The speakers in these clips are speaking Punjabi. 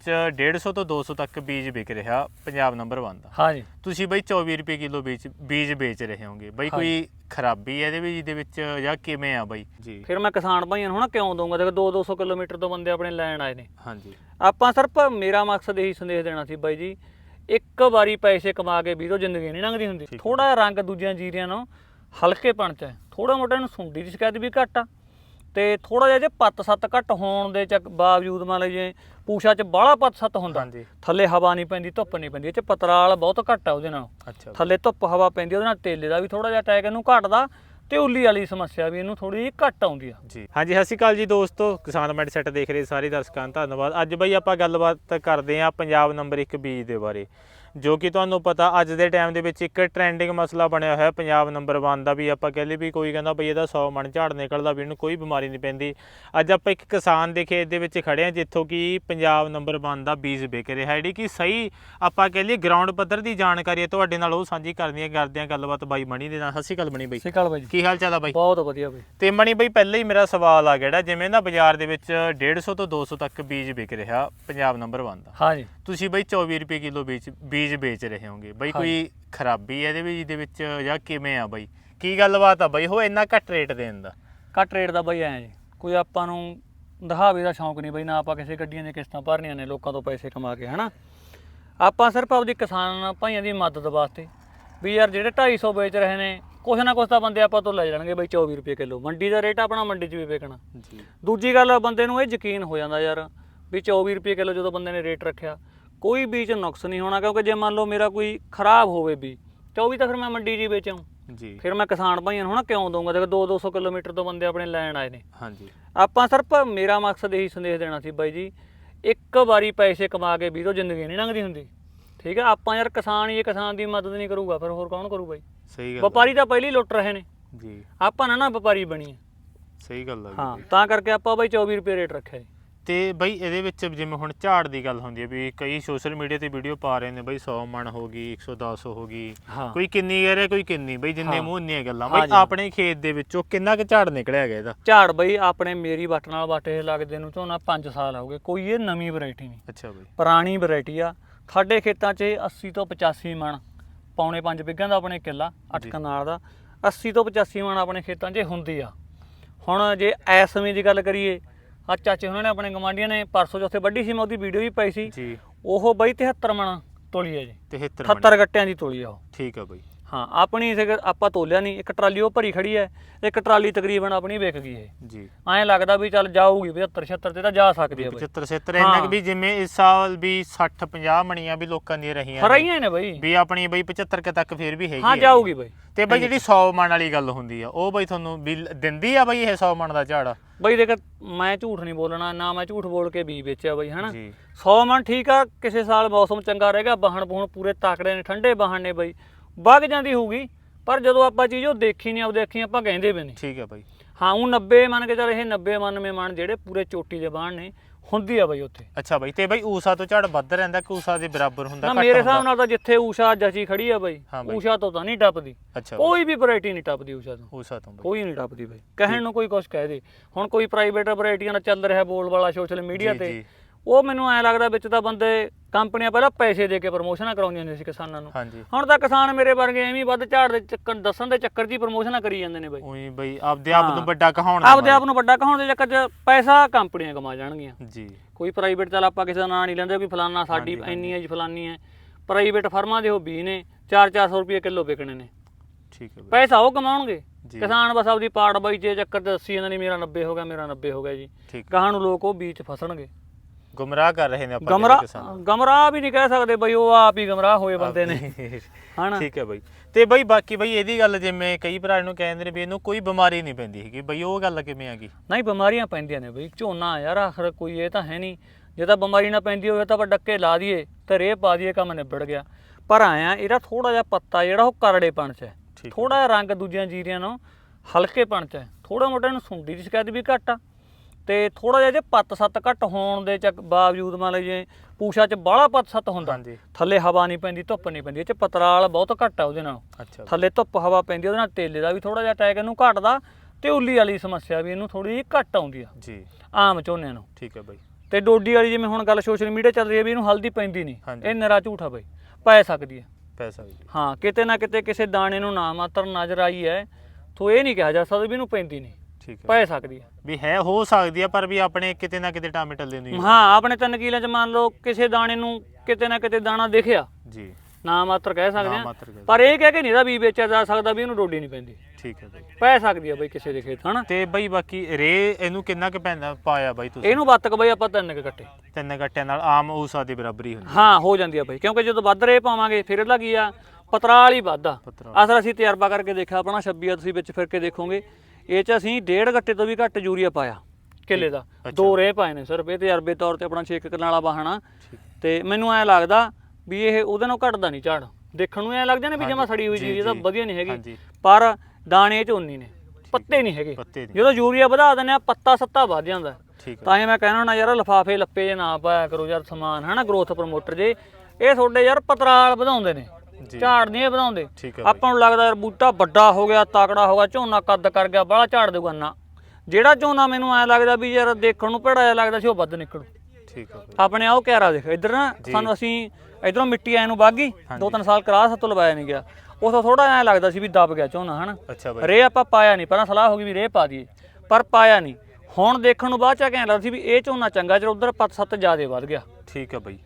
ਚ 150 ਤੋਂ 200 ਤੱਕ ਬੀਜ ਵਿਕ ਰਿਹਾ ਪੰਜਾਬ ਨੰਬਰ 1 ਦਾ। ਹਾਂਜੀ। ਤੁਸੀਂ ਬਈ 24 ਰੁਪਏ ਕਿਲੋ ਬੀਜ ਬੀਜ ਵੇਚ ਰਹੇ ਹੋਗੇ। ਬਈ ਕੋਈ ਖਰਾਬੀ ਹੈ ਇਹਦੇ ਵਿੱਚ ਦੇ ਵਿੱਚ ਜਾਂ ਕਿਵੇਂ ਆ ਬਈ? ਜੀ। ਫਿਰ ਮੈਂ ਕਿਸਾਨ ਭਾਈਆਂ ਨੂੰ ਹੁਣ ਕਿਉਂ ਦਊਂਗਾ? ਦੇਖੋ 2-200 ਕਿਲੋਮੀਟਰ ਤੋਂ ਬੰਦੇ ਆਪਣੇ ਲੈਣ ਆਏ ਨੇ। ਹਾਂਜੀ। ਆਪਾਂ ਸਿਰਫ ਮੇਰਾ ਮਕਸਦ ਇਹੀ ਸੰਦੇਸ਼ ਦੇਣਾ ਸੀ ਬਾਈ ਜੀ ਇੱਕ ਵਾਰੀ ਪੈਸੇ ਕਮਾ ਕੇ ਵੀ ਤੋਂ ਜ਼ਿੰਦਗੀ ਨਹੀਂ ਲੰਘਦੀ ਹੁੰਦੀ। ਥੋੜਾ ਰੰਗ ਦੂਜੀਆਂ ਜੀਰੀਆਂ ਨੂੰ ਹਲਕੇਪਣ ਚ ਹੈ। ਥੋੜਾ ਮੋਟਾ ਨੂੰ ਸੁੰਡੀ ਦੀ ਸ਼ਿਕਾਇਤ ਵੀ ਘੱਟ ਆ। ਤੇ ਥੋੜਾ ਜਿਹਾ ਜੇ ਪੱਤ ਸੱਤ ਘੱਟ ਹੋਣ ਦੇ ਚੱਕ ਬਾਵਜੂਦ ਮੰਨ ਲਈਏ ਪੂਛਾ ਚ ਬਾਹਲਾ ਪੱਤ ਸੱਤ ਹੁੰਦਾ ਹਾਂਜੀ। ਥੱਲੇ ਹਵਾ ਨਹੀਂ ਪੈਂਦੀ ਧੁੱਪ ਨਹੀਂ ਪੈਂਦੀ ਇਹ ਚ ਪਤਰਾਲ ਬਹੁਤ ਘੱਟ ਆ ਉਹਦੇ ਨਾਲ। ਅੱਛਾ। ਥੱਲੇ ਧੁੱਪ ਹਵਾ ਪੈਂਦੀ ਉਹਦੇ ਨਾਲ ਤੇਲੇ ਦਾ ਵੀ ਥੋੜਾ ਜਿਹਾ ਅਟੈਕ ਇਹਨੂੰ ਘਟਦਾ ਤੇ ਉੱਲੀ ਵਾਲੀ ਸਮੱਸਿਆ ਵੀ ਇਹਨੂੰ ਥੋੜੀ ਜਿਹੀ ਘੱਟ ਆਉਂਦੀ ਆ। ਜੀ। ਹਾਂਜੀ ਸਤਿ ਸ਼੍ਰੀ ਅਕਾਲ ਜੀ ਦੋਸਤੋ। ਕਿਸਾਨ ਮੈਡ ਸੈੱਟ ਦੇਖ ਰਹੇ ਸਾਰੇ ਦਰਸ਼ਕਾਂ ਦਾ ਧੰਨਵਾਦ। ਅੱਜ ਬਈ ਆਪਾਂ ਗੱਲਬਾਤ ਕਰਦੇ ਹਾਂ ਪੰਜਾਬ ਨੰਬਰ 1 ਬੀਜ ਦੇ ਬਾਰੇ। ਜੋ ਕਿ ਤੁਹਾਨੂੰ ਪਤਾ ਅੱਜ ਦੇ ਟਾਈਮ ਦੇ ਵਿੱਚ ਇੱਕ ਟ੍ਰੈਂਡਿੰਗ ਮਸਲਾ ਬਣਿਆ ਹੋਇਆ ਪੰਜਾਬ ਨੰਬਰ 1 ਦਾ ਵੀ ਆਪਾਂ ਕਹਿ ਲਈ ਵੀ ਕੋਈ ਕਹਿੰਦਾ ਬਈ ਇਹਦਾ 100 ਮਣ ਝਾੜ ਨਿਕਲਦਾ ਵੀ ਇਹਨੂੰ ਕੋਈ ਬਿਮਾਰੀ ਨਹੀਂ ਪੈਂਦੀ। ਅੱਜ ਆਪਾਂ ਇੱਕ ਕਿਸਾਨ ਦੇ ਖੇਤ ਦੇ ਵਿੱਚ ਖੜੇ ਹਾਂ ਜਿੱਥੋਂ ਕਿ ਪੰਜਾਬ ਨੰਬਰ 1 ਦਾ ਬੀਜ ਵਿਕ ਰਿਹਾ ਜਿਹੜੀ ਕਿ ਸਹੀ ਆਪਾਂ ਕਹਿ ਲਈ ਗਰਾਊਂਡ ਪੱਧਰ ਦੀ ਜਾਣਕਾਰੀ ਹੈ ਤੁਹਾਡੇ ਨਾਲ ਉਹ ਸਾਂਝੀ ਕਰਨੀ ਹੈ। ਕਰਦੇ ਹਾਂ ਗੱਲਬਾਤ ਬਾਈ ਮਣੀ ਦੇ ਨਾਲ। ਸਤਿ ਸ਼੍ਰੀ ਅਕਾਲ ਮਣੀ ਬਾਈ। ਸਿਕਲ ਬਾਈ ਜੀ। ਕੀ ਹਾਲ ਚਾਲ ਆ ਬਾਈ? ਬਹੁਤ ਵਧੀਆ ਬਾਈ। ਤੇ ਮਣੀ ਬਈ ਪਹਿਲਾਂ ਹੀ ਮੇਰਾ ਸਵਾਲ ਆ ਗਿਆ ਜਿਵੇਂ ਨਾ ਬਾਜ਼ਾਰ ਦੇ ਵਿੱਚ 150 ਤੋਂ 200 ਤੱਕ ਬੀਜ ਵਿਕ ਰਿਹਾ ਪੰਜਾਬ ਨੰਬਰ 1 ਦਾ। ਹਾਂਜੀ। ਤੁਸੀਂ ਬਈ 24 ਰੁਪਏ ਕਿਲੋ ਬੀਜ ਬੀਜ ਵੇਚ ਰਹੇ ਹੋਗੇ ਬਈ ਕੋਈ ਖਰਾਬੀ ਹੈ ਇਹਦੇ ਵਿੱਚ ਦੇ ਵਿੱਚ ਜਾਂ ਕਿਵੇਂ ਆ ਬਈ? ਕੀ ਗੱਲਬਾਤ ਆ ਬਈ? ਉਹ ਇੰਨਾ ਘੱਟ ਰੇਟ ਦੇਣ ਦਾ। ਘੱਟ ਰੇਟ ਦਾ ਬਾਈ ਐ ਜੀ। ਕੋਈ ਆਪਾਂ ਨੂੰ ਦਿਖਾਵੇ ਦਾ ਸ਼ੌਂਕ ਨਹੀਂ ਬਾਈ ਨਾ ਆਪਾਂ ਕਿਸੇ ਗੱਡੀਆਂ ਦੀਆਂ ਕਿਸ਼ਤਾਂ ਭਰਨੀਆਂ ਨੇ ਲੋਕਾਂ ਤੋਂ ਪੈਸੇ ਕਮਾ ਕੇ ਹਨਾ? ਆਪਾਂ ਸਿਰਫ ਆਪਦੀ ਕਿਸਾਨ ਭਾਈਆਂ ਦੀ ਮਦਦ ਵਾਸਤੇ ਵੀ ਯਾਰ ਜਿਹੜੇ 250 ਵੇਚ ਰਹੇ ਨੇ ਕੁਛ ਨਾ ਕੁਛ ਤਾਂ ਬੰਦੇ ਆਪਾਂ ਤੋਂ ਲੈ ਜਾਣਗੇ ਬਾਈ 24 ਰੁਪਏ ਕਿਲੋ। ਮੰਡੀ ਦਾ ਰੇਟ ਆਪਣਾ ਮੰਡੀ 'ਚ ਵੀ ਵੇਚਣਾ ਜੀ। ਦੂਜੀ ਗੱਲ ਬੰਦੇ ਨੂੰ ਇਹ ਯਕੀਨ ਹੋ ਜਾਂਦਾ ਯਾਰ ਵੀ 24 ਰੁਪਏ ਕਿਲੋ ਜਦੋਂ ਬੰਦੇ ਨੇ ਰੇਟ ਰੱਖਿਆ ਕੋਈ ਵੀ ਚ ਨੁਕਸ ਨਹੀਂ ਹੋਣਾ ਕਿਉਂਕਿ ਜੇ ਮੰਨ ਲਓ ਮੇਰਾ ਕੋਈ ਖਰਾਬ ਹੋਵੇ ਵੀ 24 ਤਾਂ ਫਿਰ ਮੈਂ ਮੰਡੀ 'ਚ ਹੀ ਵੇਚਾਂ। ਜੀ। ਫਿਰ ਮੈਂ ਕਿਸਾਨ ਭਾਈਆਂ ਨੂੰ ਹੁਣ ਕਿਉਂ ਦਊਂਗਾ? ਦੇਖੋ 2-200 ਕਿਲੋਮੀਟਰ ਤੋਂ ਬੰਦੇ ਆਪਣੇ ਲੈਣ ਆਏ ਨੇ। ਹਾਂਜੀ। ਆਪਾਂ ਸਿਰਫ ਮੇਰਾ ਮਕਸਦ ਇਹੀ ਸੰਦੇਸ਼ ਦੇਣਾ ਸੀ ਬਾਈ ਜੀ ਇੱਕ ਵਾਰੀ ਪੈਸੇ ਕਮਾ ਕੇ ਵੀ ਤੋਂ ਜ਼ਿੰਦਗੀ ਨਹੀਂ ਲੰਘਦੀ ਹੁੰਦੀ। ਠੀਕ ਹੈ ਆਪਾਂ ਯਾਰ ਕਿਸਾਨ ਹੀ ਇਹ ਕਿਸਾਨ ਦੀ ਮਦਦ ਨਹੀਂ ਕਰੂਗਾ ਫਿਰ ਹੋਰ ਕੌਣ ਕਰੂ ਬਾਈ? ਸਹੀ ਗੱਲ ਵਪਾਰੀ ਤਾਂ ਪਹਿਲੀ ਲੁੱਟ ਰਹੇ ਨੇ। ਜੀ। ਆਪਾਂ ਨਾ ਨਾ ਵਪਾਰੀ ਬਣੀਏ। ਸਹੀ ਗੱਲ ਆ ਹਾਂ ਜੀ। ਤਾਂ ਕਰਕੇ ਆਪਾਂ ਬਾਈ 24 ਰੁਪਏ ਰੇਟ ਰੱਖਿਆ ਜੀ। ਤੇ ਬਈ ਇਹਦੇ ਵਿੱਚ ਜਿਵੇਂ ਹੁਣ ਝਾੜ ਦੀ ਗੱਲ ਹੁੰਦੀ ਹੈ ਵੀ ਕਈ ਸੋਸ਼ਲ ਮੀਡੀਆ ਤੇ ਵੀਡੀਓ ਪਾ ਰਹੇ ਨੇ ਬਈ 100 ਮਣ ਹੋ ਗਈ 110 ਹੋ ਗਈ ਹਾਂ। ਕੋਈ ਕਿੰਨੀ ਕਹਿ ਰਿਹਾ ਕੋਈ ਕਿੰਨੀ ਬਈ ਜਿੰਨੇ ਹਾਂ। ਮੂੰਹ ਉਨੀਆਂ ਗੱਲਾਂ। ਬਈ ਜੀ। ਆਪਣੇ ਖੇਤ ਦੇ ਵਿੱਚੋਂ ਕਿੰਨਾ ਕੁ ਝਾੜ ਨਿਕਲਿਆ ਗਿਆ ਇਹਦਾ? ਝਾੜ ਬਈ ਆਪਣੇ ਮੇਰੀ ਵੱਟ ਨਾਲ ਵੱਟ ਇਹ ਲੱਗਦੇ ਨੂੰ ਝੋਨਾ 5 ਸਾਲ ਹੋ ਗਏ ਕੋਈ ਇਹ ਨਵੀਂ ਵੈਰਾਈਟੀ ਨਹੀਂ। ਅੱਛਾ ਬਈ। ਪੁਰਾਣੀ ਵੈਰਾਈਟੀ ਆ। ਸਾਡੇ ਖੇਤਾਂ 'ਚ ਇਹ 80 ਤੋਂ 85 ਮਣ ਪੌਣੇ 5 ਬਿੱਗਾਂ ਦਾ ਆਪਣੇ ਕਿੱਲਾ ਜੀ। ਅੱਠ ਕਨਾਲ ਦਾ। 80 ਤੋਂ 85 ਮਣ ਆਪਣੇ ਖੇਤਾਂ 'ਚ ਹੁੰਦੀ ਆ। ਹੁਣ ਜੇ ਐਸ ਸਮੇਂ ਦੀ ਗੱਲ ਕਰੀਏ ਆ ਚਾਚੇ ਉਹਨਾਂ ਨੇ ਆਪਣੇ ਗਵਾਂਢੀਆਂ ਨੇ ਪਰਸੋਂ ਜਿੱਥੇ ਵੱਡੀ ਸੀ ਮੈਂ ਉਹਦੀ ਵੀਡੀਓ ਵੀ ਪਾਈ ਸੀ। ਜੀ। ਉਹ ਬਈ 73 ਮਣ ਤੋਲੀ ਆ ਜੀ। 73 ਮਣ। 78 ਗੱਟਿਆਂ ਦੀ ਤੋਲੀ ਆ ਉਹ। ਠੀਕ ਆ ਬਈ। ਹਾਂ ਆਪਣੀ ਇਸੇ ਆਪਾਂ ਤੋਲਿਆ ਨਹੀਂ ਇੱਕ ਟਰਾਲੀ ਉਹ ਭਰੀ ਖੜੀ ਹੈ ਇੱਕ ਟਰਾਲੀ ਤਕਰੀਬਨ ਆਪਣੀ ਵਿਕ ਗਈ ਇਹ। ਜੀ। ਐਂ ਲੱਗਦਾ ਵੀ ਚੱਲ ਜਾਊਗੀ 75 76 ਤੇ ਤਾਂ ਜਾ ਸਕਦੀ ਆ ਬਈ। 75 76 ਇੰਨਾ ਹਾਂ। ਕੁ ਵੀ ਜਿਵੇਂ ਇਸ ਸਾਲ ਵੀ 60 50 ਮਣੀਆਂ ਵੀ ਲੋਕਾਂ ਦੀਆਂ ਰਹੀਆਂ ਨੇ। ਨੇ ਬਈ। ਵੀ ਆਪਣੀ ਬਈ 75 ਕੁ ਤੱਕ ਫੇਰ ਵੀ ਹੈਗੀ ਹਾਂ ਹੈ। ਜਾਊਗੀ ਬਈ। ਤੇ ਬਈ ਜਿਹੜੀ 100 ਮਣ ਵਾਲੀ ਗੱਲ ਹੁੰਦੀ ਆ ਉਹ ਬਈ ਤੁਹਾਨੂੰ ਵੀ ਦਿੰਦੀ ਆ ਬਈ ਇਹ 100 ਮਣ ਦਾ ਝਾੜ? ਬਈ ਦੇਖ ਮੈਂ ਝੂਠ ਨਹੀਂ ਬੋਲਣਾ ਨਾ ਮੈਂ ਝੂਠ ਬੋਲ ਕੇ ਬੀ ਵੇਚਿਆ ਬਈ ਹਨਾ? ਜੀ। 100 ਮਣ ਠੀਕ ਆ ਕਿਸੇ ਸਾਲ ਮੌਸਮ ਚੰਗਾ ਰਹੇਗਾ ਬਾਹਣ ਬੂਹਣ ਪੂਰੇ ਤਾਕੜੇ ਨੇ ਠੰਡੇ ਬਾਹਣ ਨੇ ਬਈ। ਵਗ ਜਾਂਦੀ ਹੋਊਗੀ ਪਰ ਜਦੋਂ ਆਪਾਂ ਚੀਜ਼ ਉਹ ਦੇਖੀ ਨਹੀਂ ਆਪਦੇ ਅੱਖੀਂ ਆਪਾਂ ਕਹਿੰਦੇ ਵੀ ਨਹੀਂ। ਠੀਕ ਆ ਬਈ। ਹਾਂ ਉਹ 90 ਮੰਨ ਕੇ ਚੱਲ ਇਹ 90 99 ਮਣ ਜਿਹੜੇ ਪੂਰੇ ਚੋਟੀ ਦੇ ਬਾਹਣ ਨੇ ਹੁੰਦੀ ਆ ਬਈ ਉੱਥੇ। ਅੱਛਾ ਬਈ ਤੇ ਬਈ ਊਸਾ ਤੋਂ ਝਾੜ ਵੱਧ ਰਹਿੰਦਾ ਕਿ ਊਸਾ ਦੇ ਬਰਾਬਰ ਹੁੰਦਾ ਘੱਟ ਮੇਰੇ ਹਿਸਾਬ? ਨਾਲ ਤਾਂ ਜਿੱਥੇ ਊਸ਼ਾ ਜਚੀ ਖੜੀ ਆ ਬਈ ਹਾਂ। ਊਸ਼ਾ ਤੋਂ ਤਾਂ ਨਹੀਂ ਟੱਪਦੀ। ਕੋਈ ਵੀ ਵੈਰਾਈਟੀ ਨਹੀਂ ਟੱਪਦੀ ਊਸ਼ਾ ਤੋਂ। ਊਸਾ ਤੋਂ ਬਈ। ਕੋਈ ਨਹੀਂ ਟੱਪਦੀ ਬਈ। ਕਹਿਣ ਨੂੰ ਕੋਈ ਕੁਝ ਕਹਿ ਦੇ। ਹੁਣ ਕੋਈ ਪ੍ਰਾਈਵੇਟ ਵੈਰਾਈਟੀਆਂ ਦਾ ਚੱਲ ਰਿਹਾ ਬੋਲ ਵਾਲਾ ਸੋਸ਼ਲ ਮੀਡੀਆ ਜੀ, ਤੇ। ਜੀ। ਉਹ ਮੈਨੂੰ ਐ ਲੱਗਦਾ ਵਿੱਚ ਤਾਂ ਬੰਦੇ ਕੰਪਨੀਆਂ ਪਹਿਲਾਂ ਪੈਸੇ ਦੇ ਕੇ ਪ੍ਰਮੋਸ਼ਨਾਂ ਕਰਾਉਂਦੀਆਂ ਹੁੰਦੀਆਂ ਸੀ ਕਿਸਾਨਾਂ ਨੂੰ। ਹਾਂਜੀ। ਹੁਣ ਤਾਂ ਕਿਸਾਨ ਮੇਰੇ ਵਰਗੇ ਐਵੇਂ ਵੱਧ ਝਾੜ ਦੇ ਚੱਕਰ ਦੱਸਣ ਦੇ ਚੱਕਰ 'ਚ ਹੀ ਪ੍ਰਮੋਸ਼ਨਾਂ ਕਰੀ ਜਾਂਦੇ ਨੇ ਬਈ। ਉਹੀ ਬਈ ਆਪਦੇ ਆਪ ਨੂੰ। ਵੱਡਾ ਕਹਾਉਣ ਆਪਦੇ ਆਪ ਨੂੰ ਵੱਡਾ ਕਹਾਉਣ ਦੇ ਚੱਕਰ 'ਚ ਪੈਸਾ ਕੰਪਨੀਆਂ ਕਮਾ ਜਾਣਗੀਆਂ। ਜੀ। ਕੋਈ ਪ੍ਰਾਈਵੇਟ ਚੱਲ ਆਪਾਂ ਕਿਸੇ ਦਾ ਨਾਂ ਨਹੀਂ ਲੈਂਦੇ ਵੀ ਫਲਾਨਾ ਸਾਡੀ ਇੰਨੀ ਹੈ ਜੀ ਫਲਾਨੀ ਹੈ। ਪ੍ਰਾਈਵੇਟ ਫਰਮਾਂ ਦੇ ਉਹ 20 ਨੇ 4-400 ਰੁਪਏ ਕਿਲੋ ਵਿਕਣੇ ਨੇ। ਠੀਕ ਹੈ ਬਈ। ਪੈਸਾ ਉਹ ਕਮਾਉਣਗੇ। ਕਿਸਾਨ ਬਸ ਆਪਦੀ ਪਾੜ ਬਾਈ ਜੇ ਚੱਕਰ ਦੱਸੀ ਜਾਂਦਾ ਨਹੀਂ ਮੇਰਾ 90 ਹੋ ਗਿਆ ਮੇਰਾ 90 ਹੋ ਗਿਆ ਜੀ। ਠੀਕ। ਗਾਹਾਂ ਨੂੰ ਲੋਕ ਉਹ ਬੀਚ ਫਸਣਗੇ। ਗੁੰਮਰਾਹ ਕਰ ਰਹੇ ਨੇ ਆਪਾਂ ਗਮਰਾ ਜਿਹੜੇ ਕਿਸਾਨ। ਗਮਰਾਹ ਵੀ ਨਹੀਂ ਕਹਿ ਸਕਦੇ ਬਈ ਉਹ ਆਪ ਹੀ ਗਮਰਾਹ ਹੋਏ ਬੰਦੇ ਨੇ। ਹਨਾ? ਠੀਕ ਹੈ ਬਈ। ਤੇ ਬਈ ਬਾਕੀ ਬਈ ਇਹਦੀ ਗੱਲ ਜਿਵੇਂ ਕਈ ਭਰਾ ਨੂੰ ਕਹਿੰਦੇ ਨੇ ਵੀ ਇਹਨੂੰ ਕੋਈ ਬਿਮਾਰੀ ਨਹੀਂ ਪੈਂਦੀ ਹੈਗੀ। ਬਈ ਉਹ ਗੱਲ ਕਿਵੇਂ ਆ ਗਈ? ਨਹੀਂ ਬਿਮਾਰੀਆਂ ਪੈਂਦੀਆਂ ਨੇ ਬਈ। ਝੋਨਾ ਯਾਰ ਆਖਰ ਕੋਈ ਇਹ ਤਾਂ ਹੈ ਨਹੀਂ। ਜੇ ਤਾਂ ਬਿਮਾਰੀ ਨਾ ਪੈਂਦੀ ਹੋਵੇ ਤਾਂ ਆਪਾਂ ਡੱਕੇ ਲਾ ਦਈਏ ਤੇ ਰੇਹ ਪਾ ਦਈਏ ਕੰਮ ਨਿਬੜ ਗਿਆ। ਪਰ ਆਇਆ ਇਹਦਾ ਥੋੜਾ ਜਿਹਾ ਪੱਤਾ ਜਿਹੜਾ ਉਹ ਕਰੜੇਪਣ ਚ ਹੈ। ਠੀਕ ਹੈ। ਥੋੜਾ ਜਿਹਾ ਰੰਗ ਦੂਜੀਆਂ ਜੀਰੀਆਂ ਨਾਲੋਂ ਹਲਕੇਪਣ ਚ ਹੈ। ਥੋੜਾ ਮੋਟਾ ਇਹਨੂੰ ਸੁੰਡੀ ਦੀ ਸ਼ਿਕਾਇਤ ਵੀ ਘੱਟ ਆ। ਤੇ ਥੋੜਾ ਜਿਹਾ ਜੇ ਪੱਤ ਸੱਤ ਘੱਟ ਹੋਣ ਦੇ ਚੱਕ ਬਾਵਜੂਦ ਮੰਨ ਲਈਏ ਪੂਛਾ ਚ ਬਾਹਲਾ ਪੱਤ ਸੱਤ ਹੁੰਦਾ ਹਾਂਜੀ। ਥੱਲੇ ਹਵਾ ਨਹੀਂ ਪੈਂਦੀ ਧੁੱਪ ਨਹੀਂ ਪੈਂਦੀ ਇਹ ਚ ਪਤਰਾਲ ਬਹੁਤ ਘੱਟ ਆ ਉਹਦੇ ਨਾਲ। ਅੱਛਾ। ਥੱਲੇ ਧੁੱਪ ਹਵਾ ਪੈਂਦੀ ਉਹਦੇ ਨਾਲ ਤੇਲੇ ਦਾ ਵੀ ਥੋੜਾ ਜਿਹਾ ਅਟੈਕ ਇਹਨੂੰ ਘਟਦਾ ਤੇ ਉੱਲੀ ਵਾਲੀ ਸਮੱਸਿਆ ਵੀ ਇਹਨੂੰ ਥੋੜੀ ਜਿਹੀ ਘੱਟ ਆਉਂਦੀ ਆ। ਜੀ। ਆਮ ਝੋਨਿਆਂ ਨੂੰ। ਠੀਕ ਹੈ ਬਈ। ਤੇ ਡੋਡੀ ਵਾਲੀ ਜਿਵੇਂ ਹੁਣ ਗੱਲ ਸੋਸ਼ਲ ਮੀਡੀਆ ਚੱਲ ਰਹੀ ਹੈ ਵੀ ਇਹਨੂੰ ਹਲਦੀ ਪੈਂਦੀ ਨਹੀਂ। ਹਾਂਜੀ। ਇਹ ਨਿਰਾ ਝੂਠਾ ਬਈ। ਪੈ ਸਕਦੀ ਹੈ। ਪੈਸਾ ਵੀ ਹਾਂ। ਕਿਤੇ ਨਾ ਕਿਤੇ ਕਿਸੇ ਦਾਣੇ ਨੂੰ ਨਾ ਮਾਤਰ ਨਜ਼ਰ ਆਈ ਹੈ ਤੋ ਇਹ ਨਹੀਂ ਕਿਹਾ ਜਾ ਸਕਦਾ ਵੀ ਇਹਨੂੰ ਪੈਂਦੀ ਨਹੀਂ। ਠੀਕ ਹੈ। ਪੈ ਸਕਦੀ ਹੈ। ਵੀ ਹੈ ਹੋ ਸਕਦੀ ਆ ਪਰ ਵੀ ਆਪਣੇ ਕਿਤੇ ਨਾ ਕਿਤੇ ਟਾਮੇ ਟੱਲੇ ਹੁੰਦੀ ਹੈ ਆਪਣੇ ਤਿੰਨ ਕਿਲਿਆਂ ਚ ਮੰਨ ਲਓ ਕਿਸੇ ਦਾਣੇ ਨੂੰ ਕਿਤੇ ਨਾ ਕਿਤੇ ਦਾਣਾ ਦਿਖਿਆ। ਜੀ। ਨਾ ਮਾਤਰ ਕਹਿ ਸਕਦੇ ਨਾ ਆ ਮਾਤਰ। ਪਰ ਇਹ ਕਹਿ ਕੇ ਨਹੀਂ ਦਾ ਵੀ ਵੇਚਿਆ ਜਾ ਸਕਦਾ ਵੀ ਇਹਨੂੰ ਡੋਡੀ ਨਹੀਂ ਪੈਂਦੀ। ਠੀਕ ਹੈ ਬਾਈ। ਪੈ ਸਕਦੀ ਆ ਬਈ ਕਿਸੇ ਦੇ ਖੇਤ ਹਨਾ? ਤੇ ਬਈ ਬਾਕੀ ਰੇ ਇਹਨੂੰ ਕਿੰਨਾ ਕੁ ਪੈਂਦਾ ਪਾਇਆ ਬਾਈ ਤੁਸੀਂ? ਇਹਨੂੰ ਬੱਤਕ ਬਈ ਆਪਾਂ ਤਿੰਨ ਕੁ ਕੱਟੇ। ਤਿੰਨ ਗੱਟਿਆਂ ਨਾਲ ਆਮ ਊਸਾ ਦੀ ਬਰਾਬਰੀ ਹੁੰਦੀ ਹਾਂ। ਹੋ ਜਾਂਦੀ ਆ ਬਈ। ਕਿਉਂਕਿ ਜਦੋਂ ਵੱਧ ਰੇ ਪਾਵਾਂਗੇ ਫਿਰ ਇਹਦਾ ਕੀ ਆ? ਪਤਰਾਲ ਹੀ ਵੱਧਦਾ। ਪਤਰਾ ਅਸਲ ਅਸੀਂ ਤਜਰਬਾ ਕਰਕੇ ਦੇਖਿਆ ਆਪਣਾ 26 ਆ ਤੁਸੀਂ ਵਿੱਚ ਫਿਰ ਕੇ ਦੇਖੋਗੇ। ਇਹ ਚ ਅਸੀਂ ਡੇਢ ਗੱਟੇ ਤੋਂ ਵੀ ਘੱਟ ਯੂਰੀਆ ਪਾਇਆ ਕਿੱਲੇ ਦਾ। ਦੋ ਰੇ ਪਾਏ ਨੇ ਸਿਰਫ ਇਹ ਤਜਰਬੇ ਤੌਰ ਤੇ ਆਪਣਾ 6 ਕਿੱਲੇ ਵਾਲਾ ਵਾਹਣਾ ਤੇ ਮੈਨੂੰ ਐ ਲੱਗਦਾ ਵੀ ਇਹ ਉਹਦੇ ਨਾਲ ਘਟਦਾ ਨਹੀਂ ਝਾੜ। ਦੇਖਣ ਨੂੰ ਐ ਲੱਗਦਾ ਨਾ ਵੀ ਜਮਾ ਸੜੀ ਹੋਈ ਚੀਜ਼ ਤਾਂ। ਵਧੀਆ ਨਹੀਂ ਹੈਗੀ। ਪਰ ਦਾਣੇ ਚ ਉਨੀ ਨੇ। ਪੱਤੇ ਨਹੀਂ ਹੈਗੇ। ਜਦੋਂ ਯੂਰੀਆ ਵਧਾ ਦਿੰਦੇ ਆ ਪੱਤਾ ਸੱਤਾ ਵੱਧ ਜਾਂਦਾ। ਤਾਂ ਹੀ ਮੈਂ ਕਹਿਣਾ ਨਾ ਯਾਰ ਲਫਾਫੇ ਲੱਪੇ ਜੇ ਨਾ ਪਾਇਆ ਕਰੋ ਯਾਰ ਸਮਾਨ ਹਨਾ ਗਰੋਥ ਪ੍ਰਮੋਟਰ ਜੇ। ਇਹ ਤੁਹਾਡੇ ਯਾਰ ਪਤਰਾਲ ਵਧਾਉਂਦੇ ਨੇ। ਝਾੜ ਨਹੀਂ ਇਹ ਵਧਾਉਂਦੇ ਠੀਕ ਹੈ ਬਾਈ। ਆਪਾਂ ਨੂੰ ਲੱਗਦਾ ਯਾਰ ਬੂਟਾ ਵੱਡਾ ਹੋ ਗਿਆ ਤਕੜਾ ਹੋ ਗਿਆ ਝੋਨਾ ਕੱਦ ਕਰ ਗਿਆ ਬੜਾ ਝਾੜ ਦੇਊਗਾ ਨਾ ਜਿਹੜਾ ਝੋਨਾ ਮੈਨੂੰ ਐ ਲੱਗਦਾ ਵੀ ਯਾਰ ਦੇਖਣ ਨੂੰ ਭੜਾ ਜਿਹਾ ਲੱਗਦਾ ਸੀ ਉਹ ਵੱਧ ਨਿਕਲੂ। ਠੀਕ ਹੈ ਆਪਣੇ ਆਹ ਕਿਆਰਾ ਦੇਖ ਇੱਧਰ ਨਾ ਸਾਨੂੰ ਅਸੀਂ ਇਧਰੋਂ ਮਿੱਟੀ ਐ ਨੂੰ ਵਾਗੀ ਦੋ ਤਿੰਨ ਸਾਲ ਕਰਾ ਸਤੋਂ ਲਵਾਇਆ ਨਹੀਂ ਗਿਆ। ਉਥੋਂ ਥੋੜਾ ਐ ਲੱਗਦਾ ਸੀ ਵੀ ਦਬ ਗਿਆ ਝੋਨਾ ਹਨਾ? ਰੇ ਆਪਾਂ ਪਾਇਆ ਨਹੀਂ ਪਹਿਲਾਂ ਸਲਾਹ ਹੋ ਗਈ ਵੀ ਰੇ ਪਾ ਦਈਏ ਪਰ ਪਾਇਆ ਨਹੀਂ। ਹੁਣ ਦੇਖਣ ਨੂੰ ਬਾਅਦ ਚ ਕਹਿਣ ਲੱਗਦਾ ਸੀ ਵੀ ਇਹ ਝੋਨਾ ਚੰਗਾ ਜਿਹੜਾ ਉਧਰ ਪੱਤ ਸੱਤ ਜ਼ਿਆਦੇ ਵੱਧ ਗਿਆ। ਠੀਕ ਹੈ ਬਾਈ।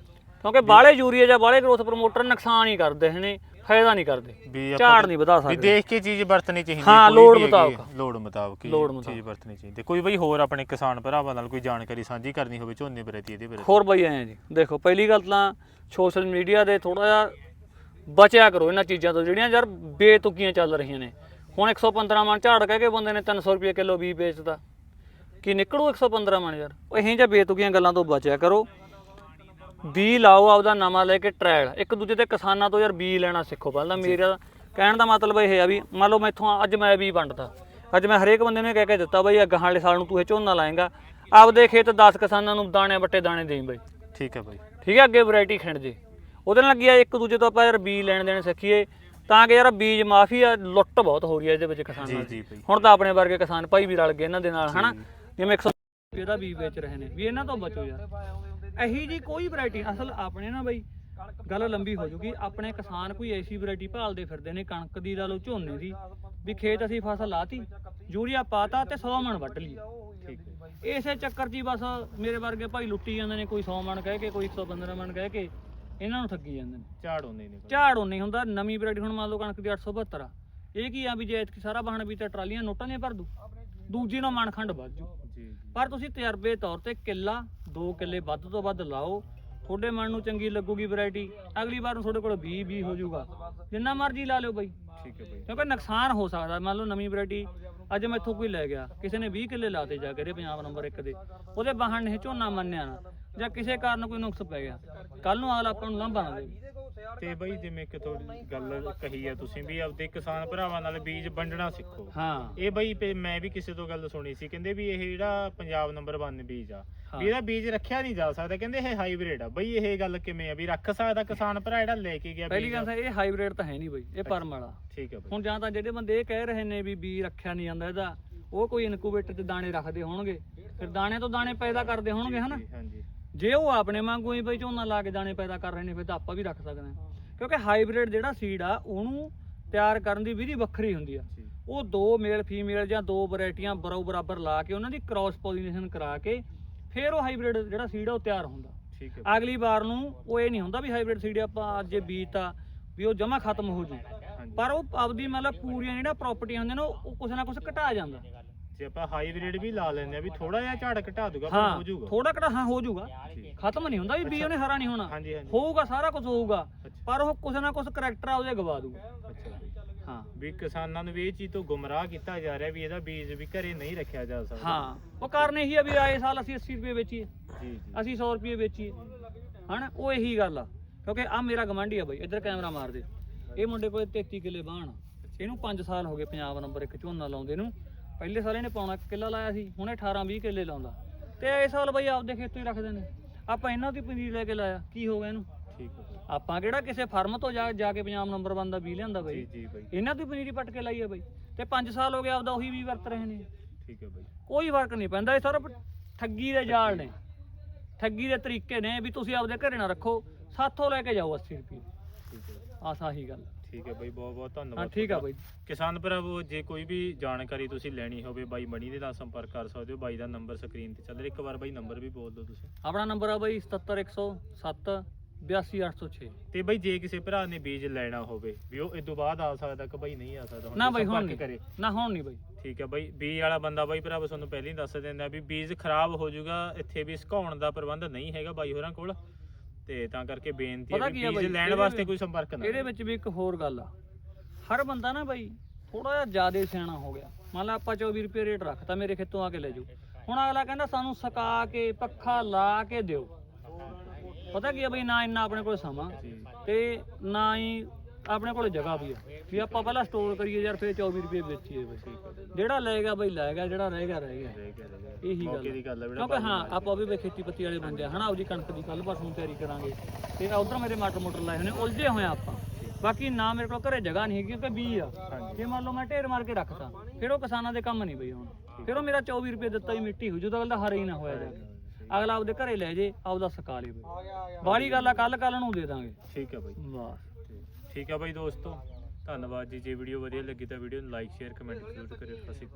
ਕਿਉਂਕਿ ਬਾਹਲੇ ਯੂਰੀਆ ਜਾਂ ਬਾਹਲੇ ਗਰੋਥ ਪ੍ਰਮੋਟਰ ਨੁਕਸਾਨ ਹੀ ਕਰਦੇ ਨੇ ਫਾਇਦਾ ਨਹੀਂ ਕਰਦੇ। ਵੀ ਝਾੜ ਨਹੀਂ ਵਧਾ ਵੀ ਸਕਦੇ। ਦੇਖ ਕੇ ਚੀਜ਼ ਵਰਤਣੀ ਚਾਹੀਦੀ ਹਾਂ, ਲੋੜ ਵੀ ਮੁਤਾਬਕ। ਲੋੜ ਮੁਤਾਬਕ ਹੀ ਚੀਜ਼। ਵਰਤਣੀ ਚਾਹੀਦੀ ਕੋਈ ਬਈ ਹੋਰ ਆਪਣੇ ਕਿਸਾਨ ਭਰਾਵਾਂ ਨਾਲ ਕੋਈ ਜਾਣਕਾਰੀ ਸਾਂਝੀ ਕਰਨੀ ਹੋਵੇ ਝੋਨੇ ਪ੍ਰਤੀ ਇਹਦੇ ਪ੍ਰਤੀ ਹੋਰ ਬਈ ਐਂ ਜੀ ਦੇਖੋ ਪਹਿਲੀ ਗੱਲ ਤਾਂ ਸੋਸ਼ਲ ਮੀਡੀਆ ਦੇ ਥੋੜਾ ਜਿਹਾ ਬਚਿਆ ਕਰੋ ਇਹਨਾਂ ਚੀਜ਼ਾਂ ਤੋਂ ਜਿਹੜੀਆਂ ਯਾਰ ਬੇਤੁਕੀਆਂ ਚੱਲ ਰਹੀਆਂ ਨੇ। ਹੁਣ 115 ਮਣ ਝਾੜ ਕਹਿ ਕੇ ਬੰਦੇ ਨੇ 300 ਰੁਪਏ ਕਿਲੋ ਬੀਜ ਵੇਚਦਾ ਕੀ ਨਿਕਲੂ 115 ਮਣ ਯਾਰ? ਉਹ ਇਹੋ ਜਿਹੀਆਂ ਬੇਤੁਕੀਆਂ ਗੱਲਾਂ ਤੋਂ ਬਚਿਆ ਕਰੋ। ਬੀ ਲਾਓ ਆਪਦਾ ਨਵਾਂ ਲੈ ਕੇ ਟ੍ਰਾਇਲ ਇੱਕ ਦੂਜੇ ਤੇ ਕਿਸਾਨਾਂ ਤੋਂ ਯਾਰ ਬੀ ਲੈਣਾ ਸਿੱਖੋ ਪਹਿਲਾਂ ਮੇਰਾ ਕਹਿਣ ਦਾ ਮਤਲਬ ਇਹ ਆ ਵੀ ਮੰਨ ਲਓ ਮੈਥੋਂ ਅੱਜ ਮੈਂ ਬੀ ਵੰਡਦਾ। ਅੱਜ ਮੈਂ ਹਰੇਕ ਬੰਦੇ ਨੂੰ ਕਹਿ ਕੇ ਦਿੱਤਾ ਬਈ ਅਗਾਂ ਵਾਲੇ ਸਾਲ ਨੂੰ ਤੂੰ ਇਹ ਝੋਨਾ ਲਾਏਗਾ। ਆਪਦੇ ਖੇਤ 10 ਕਿਸਾਨਾਂ ਨੂੰ ਦਾਣੇ ਵੱਟੇ ਦਾਣੇ ਦੇਈਂ ਬਈ। ਠੀਕ ਹੈ ਬਾਈ। ਠੀਕ ਹੈ ਅੱਗੇ ਵੈਰਾਈਟੀ ਖਿੰਡ ਜੇ। ਉਹਦੇ ਨਾਲ ਕੀ ਆ ਇੱਕ ਦੂਜੇ ਤੋਂ ਆਪਾਂ ਯਾਰ ਬੀਜ ਲੈਣ ਦੇਣ ਸਿੱਖੀਏ ਤਾਂ ਕਿ ਯਾਰ ਬੀਜ ਮਾਫੀਆ ਲੁੱਟ ਬਹੁਤ ਹੋ ਰਹੀ ਹੈ ਇਹਦੇ ਵਿੱਚ ਕਿਸਾਨਾਂ ਦੀ। ਹੁਣ ਤਾਂ ਆਪਣੇ ਵਰਗੇ ਕਿਸਾਨ ਭਾਈ ਵੀ ਰਲ ਗਏ ਇਹਨਾਂ ਦੇ ਨਾਲ ਹਨਾ? ਜਿਵੇਂ 100 ਰੁਪਏ ਦਾ ਬੀਜ ਵੇਚ ਰਹੇ ਨੇ। ਵੀ ਇਹਨਾਂ ਤੋਂ ਬਚੋ ਯਾਰ। ਇਹੀ ਜੀ ਕੋਈ ਵੈਰਾਈਟੀ ਅਸਲ ਆਪਣੇ ਨਾ ਬਈ ਗੱਲ ਲੰਬੀ ਹੋ ਜੂਗੀ। ਆਪਣੇ ਕਿਸਾਨ ਕੋਈ ਐਸੀ ਵੈਰਾਈਟੀ ਭਾਲਦੇ ਫਿਰਦੇ ਨੇ ਕਣਕ ਦੀ ਲਾ ਲਓ ਝੋਨੇ ਦੀ ਵੀ ਖੇਤ ਅਸੀਂ ਫਸਲ ਲਾਤੀ ਯੂਰੀਆ ਪਾਤਾ ਤੇ 100 ਮਣ ਵੱਢ ਲਈ ਠੀਕ ਇਸੇ ਚੱਕਰ 'ਚ ਬਸ ਮੇਰੇ ਵਰਗੇ ਭਾਈ ਲੁੱਟੀ ਜਾਂਦੇ ਨੇ ਕੋਈ 100 ਮਣ ਕਹਿ ਕੇ ਕੋਈ 115 ਮਣ ਕਹਿ ਕੇ ਇਹਨਾਂ ਨੂੰ ਠੱਗੀ ਜਾਂਦੇ ਨੇ। ਝਾੜ ਹੁੰਦੇ ਨੇ। ਝਾੜ ਨਹੀਂ ਹੁੰਦਾ ਨਵੀਂ ਵੈਰਾਈਟੀ ਹੁਣ ਮੰਨ ਲਓ ਕਣਕ ਦੀ 872 ਆ। ਇਹ ਕੀ ਆ ਵੀ ਜੇ ਸਾਰਾ ਬਾਹਣ ਵੀ ਤਾਂ ਟਰਾਲੀਆਂ ਨੋਟਾਂ ਦੀਆਂ ਭਰ ਦੂ ਦੂਜੀ ਨਾਲ ਮਣ ਖੰਡ ਵੱਧ ਜੀ। ਪਰ ਤੁਸੀਂ ਤਜਰਬੇ ਤੌਰ ਤੇ ਕਿੱਲਾ ਦੋ ਕਿੱਲੇ ਵੱਧ ਤੋਂ ਵੱਧ ਲਾਓ ਤੁਹਾਡੇ ਮਨ ਨੂੰ ਚੰਗੀ ਲੱਗੂਗੀ ਵੈਰਾਈਟੀ ਅਗਲੀ ਵਾਰ ਨੂੰ ਤੁਹਾਡੇ ਕੋਲ 20 20 ਹੋ ਜਾਊਗਾ। ਜਿੰਨਾ ਮਰਜ਼ੀ ਲਾ ਲਿਓ ਬਾਈ। ਠੀਕ ਹੈ ਬਾਈ। ਕਿਉਂਕਿ ਨੁਕਸਾਨ ਹੋ ਸਕਦਾ। ਮੰਨ ਲਓ ਨਵੀਂ ਵੈਰਾਈਟੀ ਅੱਜ ਮੈਥੋਂ ਕੋਈ ਲੈ ਗਿਆ। ਕਿਸੇ ਨੇ 20 ਕਿੱਲੇ ਲਾਤੇ ਜਾ ਕੇ ਇਹਦੇ ਪੰਜਾਬ ਨੰਬਰ 1 ਦੇ। ਉਹਦੇ ਬਾਹਣ ਨੇ ਝੋਨਾ ਮੰਨਿਆ ਨਾ। ਜਾਂ ਕਿਸੇ ਕਾਰਨ ਕੋਈ ਨੁਕਸ ਪੈ ਗਿਆ। ਕੱਲ ਨੂੰ ਅਗਲਾ ਆਪਾਂ ਨੂੰ ਲਾਂਭਾ ਨਾ ਦੇਵੇ। ਤੇ ਬਈ ਜਿਵੇਂ ਕਿ ਤੁਹਾਡੀ ਗੱਲ ਕਹੀ ਹੈ ਤੁਸੀਂ ਵੀ ਆਪਦੇ ਕਿਸਾਨ ਭਰਾਵਾਂ ਨਾਲ ਬੀਜ ਵੰਡਣਾ ਸਿੱਖੋ। ਹਾਂ। ਇਹ ਬਈ ਪੇ- ਮੈਂ ਵੀ ਕਿਸੇ ਤੋਂ ਗੱਲ ਸੁਣੀ ਸੀ ਕਹਿੰਦੇ ਵੀ ਇਹ ਜਿਹੜਾ ਪੰਜਾਬ ਨੰਬਰ 1 ਬੀਜ ਆ ਹਾਂ। ਵੀ ਇਹਦਾ ਬੀਜ ਰੱਖਿਆ ਨਹੀਂ ਜਾ ਸਕਦਾ ਕਹਿੰਦੇ ਇਹ ਹਾਈਬ੍ਰਿਡ ਆ। ਬਈ ਇਹ ਗੱਲ ਕਿਵੇਂ ਆ ਵੀ ਰੱਖ ਸਕਦਾ ਕਿਸਾਨ ਭਰਾ ਜਿਹੜਾ ਲੈ ਕੇ ਗਿਆ ਪਹਿਲੀ ਬੀਜ ਗੱਲ ਤਾਂ ਇਹ ਹਾਈਬ੍ਰਿਡ ਤਾਂ ਹੈ ਨਹੀਂ ਬਈ ਇਹ ਪਰਮ ਵਾਲਾ। ਠੀਕ ਹੈ ਬਈ। ਹੁਣ ਜਾਂ ਤਾਂ ਜਿਹੜੇ ਬੰਦੇ ਇਹ ਕਹਿ ਰਹੇ ਨੇ ਵੀ ਬੀ ਰੱਖਿਆ ਨਹੀਂ ਜਾਂਦਾ ਇਹਦਾ ਉਹ ਕੋਈ ਇਨਕੂਬੇਟਰ 'ਚ ਦਾਣੇ ਰੱਖਦੇ ਹੋਣਗੇ। ਫਿਰ ਦਾਣੇ ਤੋਂ ਦਾਣੇ ਪੈਦਾ ਕਰਦੇ ਹੋਣਗੇ ਹਨਾ? ਹਾਂਜੀ। ਜੇ ਉਹ ਆਪਣੇ ਵਾਂਗੂ ਹੀ ਬਈ ਝੋਨਾ ਲਾ ਕੇ ਦਾਣੇ ਪੈਦਾ ਕਰ ਰਹੇ ਨੇ ਫਿਰ ਤਾਂ ਆਪਾਂ ਵੀ ਰੱਖ ਸਕਦੇ ਹਾਂ। ਕਿਉਂਕਿ ਹਾਈਬ੍ਰਿਡ ਜਿਹੜਾ ਸੀਡ ਆ ਉਹਨੂੰ ਤਿਆਰ ਕਰਨ ਦੀ ਵਿਧੀ ਵੱਖਰੀ ਹੁੰਦੀ ਆ। ਉਹ ਦੋ ਮੇਲ ਫੀਮੇਲ ਜਾਂ ਦੋ ਵੈਰਾਈਟੀਆਂ ਬਰੋ ਬਰਾਬਰ ਲਾ ਕੇ ਉਹਨਾਂ ਦੀ ਕ੍ਰਾਸ ਪੋਲੀਨੇਸ਼ਨ ਕਰਾ ਕੇ ਫਿਰ ਉਹ ਹਾਈਬ੍ਰਿਡ ਜਿਹੜਾ ਸੀਡ ਆ ਉਹ ਤਿਆਰ ਹੁੰਦਾ। ਠੀਕ ਹੈ। ਅਗਲੀ ਵਾਰ ਨੂੰ ਉਹ ਇਹ ਨਹੀਂ ਹੁੰਦਾ ਵੀ ਹਾਈਬ੍ਰਿਡ ਸੀਡ ਆਪਾਂ ਅੱਜ ਜੇ ਬੀਜਤਾ ਵੀ ਉਹ ਜਮਾ ਖਤਮ ਹੋ ਜੂ। ਪਰ ਉਹ ਆਪਦੀ ਮਤਲਬ ਪੂਰੀਆਂ ਜਿਹੜਾ ਪ੍ਰਾਪਰਟੀਆਂ ਹੁੰਦੀਆਂ ਨੇ ਉਹ ਉਹ ਕੁਛ ਨਾ ਕੁਛ ਘਟਾ ਜਾਂਦਾ। ਜੇ ਆਪਾਂ ਹਾਈਬ੍ਰਿਡ ਵੀ ਲਾ ਲੈਂਦੇ ਆ ਵੀ ਥੋੜਾ ਜਿਹਾ ਝਾੜ ਘਟਾ ਦੂਗਾ ਪਰ ਹਾਂ ਹੋ ਜਾਊਗਾ ਥੋੜਾ ਘਟਾ ਹਾਂ ਹੋ ਜਾਊਗਾ ਠੀਕ। ਖਤਮ ਨਹੀਂ ਹੁੰਦਾ ਵੀ ਬੀ ਉਹਨੇ ਹਰਾ ਨਹੀਂ ਹੋਣਾ। ਹਾਂਜੀ ਹਾਂਜੀ। ਹੋਊਗਾ ਸਾਰਾ ਕੁਝ ਹੋਊਗਾ। ਅੱਛਾ। ਪਰ ਉਹ ਕੁਛ ਨਾ ਕੁਛ ਕਰੈਕਟਰ ਆ ਉਹਦੇ ਗਵਾ ਦੂਗਾ। ਅੱਛਾ। ਹਾਂ। ਵੀ ਕਿਸਾਨਾਂ ਨੂੰ ਵੀ ਇਹ ਚੀਜ਼ ਤੋਂ ਗੁੰਮਰਾਹ ਕੀਤਾ ਜਾ ਰਿਹਾ ਵੀ ਇਹਦਾ ਬੀਜ ਵੀ ਘਰੇ ਨਹੀਂ ਰੱਖਿਆ ਜਾ ਸਕਦਾ। ਹਾਂ। ਉਹ ਕਾਰਨ ਇਹੀ ਆ ਵੀ ਆਏ ਸਾਲ ਅਸੀਂ 80 ਰੁਪਏ ਵੇਚੀਏ। ਜੀ ਜੀ। ਅਸੀਂ 100 ਰੁਪਏ ਵੇਚੀਏ। ਹਨਾ? ਉਹ ਇਹੀ ਗੱਲ ਆ। ਕਿਉਂਕਿ ਆ ਮੇਰਾ ਗਵਾਂਢੀ ਆ ਬਾਈ ਇੱਧਰ ਕੈਮਰਾ ਮਾਰ ਦੇ ਇਹ ਮੁੰਡੇ ਕੋਲੇ 33 ਕਿੱਲੇ ਬਾਣ। ਇਹਨੂੰ 5 ਸਾਲ ਹੋ ਗਏ ਪੰਜਾਬ ਨੰਬਰ ਇੱਕ ਝੋਨਾ ਲਾਉਂਦੇ ਨੂੰ। ਪਹਿਲੇ ਸਾਲ ਇਹਨੇ ਪੌਣਾ ਕੁ ਕਿੱਲਾ ਲਾਇਆ ਸੀ ਹੁਣ ਇਹ 18 20 ਕਿੱਲੇ ਲਾਉਂਦਾ। ਤੇ ਇਸ ਸਾਲ ਬਾਈ ਆਪਦੇ ਖੇਤੋਂ ਹੀ ਰੱਖਦੇ ਨੇ ਆਪਾਂ ਇਹਨਾਂ ਦੀ ਪਨੀਰ ਲੈ ਕੇ ਲਾਇਆ ਕੀ ਹੋ ਗਿਆ ਇਹਨੂੰ? ਠੀਕ ਹੈ। ਆਪਾਂ ਕਿਹੜਾ ਕਿਸੇ ਫਰਮ ਤੋਂ ਜਾ ਜਾ ਕੇ ਪੰਜਾਬ ਨੰਬਰ 1 ਦਾ ਬੀ ਲਿਆਂਦਾ ਬਾਈ? ਜੀ ਬਾਈ। ਇਹਨਾਂ ਦੀ ਪਨੀਰੀ ਪੱਟ ਕੇ ਲਾਈ ਆ ਬਾਈ। ਤੇ 5 ਸਾਲ ਹੋ ਗਏ ਆਪਦਾ ਉਹੀ ਵੀ ਵਰਤ ਰਹੇ ਨੇ। ਠੀਕ ਹੈ ਬਾਈ। ਕੋਈ ਫ਼ਰਕ ਨਹੀਂ ਪੈਂਦਾ ਇਹ ਸਾਰਾ ਠੱਗੀ ਦੇ ਜਾਲ ਨੇ। ਠੱਗੀ ਦੇ ਤਰੀਕੇ ਨੇ ਵੀ ਤੁਸੀਂ ਆਪਦੇ ਘਰੇ ਨਾ ਰੱਖੋ ਸਾਥੋਂ ਲੈ ਕੇ ਜਾਓ 80 ਰੁਪਏ। ਠੀਕ ਹੈ। ਗੱਲ। ਠੀਕ ਹੈ ਬਾਈ ਬਹੁਤ ਬਹੁਤ ਹਾਂ ਧੰਨਵਾਦ ਠੀਕ ਆ। ਬਾਈ। ਕਿਸਾਨ ਭਰਾਵੋ ਜੇ ਕੋਈ ਵੀ ਜਾਣਕਾਰੀ ਤੁਸੀਂ ਲੈਣੀ ਹੋਵੇ ਬਾਈ ਮਣੀ ਦੇ ਨਾਲ ਸੰਪਰਕ ਕਰ ਸਕਦੇ ਹੋ ਬਾਈ ਦਾ ਨੰਬਰ ਸਕਰੀਨ ਤੇ ਚੱਲ ਰਿਹਾ। ਇੱਕ ਵਾਰ ਬਾਈ ਨੰਬਰ ਵੀ ਬੋਲ ਦਿਓ ਤੁਸੀਂ। ਆਪਣਾ ਨੰਬਰ ਆ ਬਾਈ 77107 82806 ਤੇ ਬਾਈ ਜੇ ਕਿਸੇ ਭਰਾ ਨੇ ਬੀਜ ਲੈਣਾ ਹੋਵੇ ਵੀ ਉਹ ਇਦੋਂ ਬਾਅਦ ਆ ਸਕਦਾ ਕਿ ਬਾਈ ਨਹੀਂ ਆ ਸਕਦਾ ਨਾ ਬਾਈ ਹੁਣ ਨਹੀਂ। ਕਰੇ। ਨਾ ਹੁਣ ਨਹੀਂ ਬਾਈ। ਠੀਕ ਹੈ ਬਾਈ ਬੀਜ ਵਾਲਾ ਬੰਦਾ ਬਾਈ ਭਰਾਵੋ ਤੁਹਾਨੂੰ ਪਹਿਲਾਂ ਹੀ ਦੱਸ ਦਿੰਦਾ ਵੀ ਬੀਜ ਖਰਾਬ ਹੋ ਜਾਊਗਾ ਇੱਥੇ ਵੀ ਸੁਕਾਉਣ ਦਾ ਪ੍ਰਬੰਧ ਨਹੀਂ ਹੈਗਾ ਬਾਈ ਹੋਰਾਂ ਕੋਲ। ਤੇ ਤਾਂ ਕਰਕੇ ਬੇਨਤੀ ਪਤਾ ਹੈ ਕੀ ਵੀ ਆ ਬੀਜ ਲੈਣ ਇਹਦੇ ਵਾਸਤੇ ਵਿੱਚ- ਕੋਈ ਸੰਪਰਕ ਨਾ ਇਹਦੇ ਵਿੱਚ ਵੀ ਇੱਕ ਹੋਰ ਗੱਲ ਆ। ਹਰ ਬੰਦਾ ਨਾ ਬਾਈ ਥੋੜਾ ਜਿਹਾ ਜ਼ਿਆਦਾ ਸਿਆਣਾ ਹੋ ਗਿਆ। ਮੰਨ ਲਾ ਆਪਾਂ 24 ਰੁਪਏ ਰੇਟ ਰੱਖਤਾ ਮੇਰੇ ਖੇਤੋਂ ਆ ਕੇ ਲੈ ਜਾਓ। ਹੁਣ ਅਗਲਾ ਕਹਿੰਦਾ ਸਾਨੂੰ ਸਕਾ ਕੇ ਪੱਖਾ ਲਾ ਕੇ ਦਿਓ। ਪਤਾ ਕੀ ਆ ਬਈ ਨਾ ਇੰਨਾ ਆਪਣੇ ਕੋਲ ਸਮਾਂ ਜੀ। ਤੇ ਨਾ ਹੀ ਆਪਣੇ ਕੋਲ ਜਗ੍ਹਾ ਵੀ ਆ। ਵੀ ਆਪਾਂ ਪਹਿਲਾਂ ਸਟੋਰ ਕਰੀਏ ਯਾਰ ਫਿਰ 24 ਰੁਪਏ ਵੇਚੀਏ ਬਈ ਜਿਹੜਾ ਲੈ ਗਿਆ ਬਈ ਲੈ ਗਿਆ ਜਿਹੜਾ ਰਹਿ ਗਿਆ ਰਹਿ ਗਿਆ। ਰਹਿ ਗਿਆ, ਰਹਿ ਗਿਆ। ਇਹੀ ਮੌਕੇ ਗੱਲ ਦੀ ਗੱਲ ਹੈ ਵੀਰੇ ਕਿਉਂਕਿ ਹਾਂ ਆਪਾਂ ਵੀ ਵੇ ਖੇਤੀ ਪੱਤੀ ਵਾਲੇ ਬੰਦੇ ਆ ਹਨਾ? ਆਪਦੀ ਕਣਕ ਦੀ ਕੱਲ ਪਰਸੋਂ ਤਿਆਰੀ ਕਰਾਂਗੇ। ਤੇ ਉਧਰ ਮੇਰੇ ਮਟਰ ਮੋਟਰ ਲਾਏ ਹੋਏ ਨੇ ਉਲਝੇ ਹੋਏ ਆ ਆਪਾਂ। ਬਾਕੀ ਨਾ ਮੇਰੇ ਕੋਲ ਘਰੇ ਜਗ੍ਹਾ ਨਹੀਂ ਹੈਗੀ ਕਿਉਂਕਿ ਬੀ ਆ। ਜੇ ਮੰਨ ਲਓ ਮੈਂ ਢੇਰ ਮਾਰ ਕੇ ਰੱਖਤਾ ਫਿਰ ਉਹ ਕਿਸਾਨਾਂ ਦੇ ਕੰਮ ਨਹੀਂ ਬਈ ਹੁਣ। ਫਿਰ ਉਹ ਮੇਰਾ 24 ਰੁਪਏ ਦਿੱਤਾ ਹੀ ਮਿੱਟੀ ਹੋ ਜਦੋਂ ਅਗਲਾ ਹਰੇ ਹੀ ਨਾ ਹੋਇਆ ਜਾ ਕੇ ਅਗਲਾ ਆਪਦੇ ਘਰੇ ਲੈ ਜੇ ਆਪਦਾ ਸਕਾ ਲੇ ਬਈ। ਬਾਹਲੀ ਗੱਲ ਆ ਕੱਲ ਕੱਲ ਨੂੰ ਦੇ ਦਾਂਗੇ। ਠੀਕ ਹੈ ਬਾਈ। ਬਸ। ਤੇ ਠੀਕ ਹੈ ਬਾਈ ਦੋਸਤੋ, ਧੰਨਵਾਦ ਜੀ। ਜੇ ਵੀਡੀਓ ਵਧੀਆ ਲੱਗੀ ਤਾਂ ਵੀਡੀਓ ਨੂੰ ਲਾਈਕ ਸ਼ੇਅਰ ਕਮੈਂਟ ਜ਼ਰੂਰ ਕਰਿਓ। ਅਸੀਂ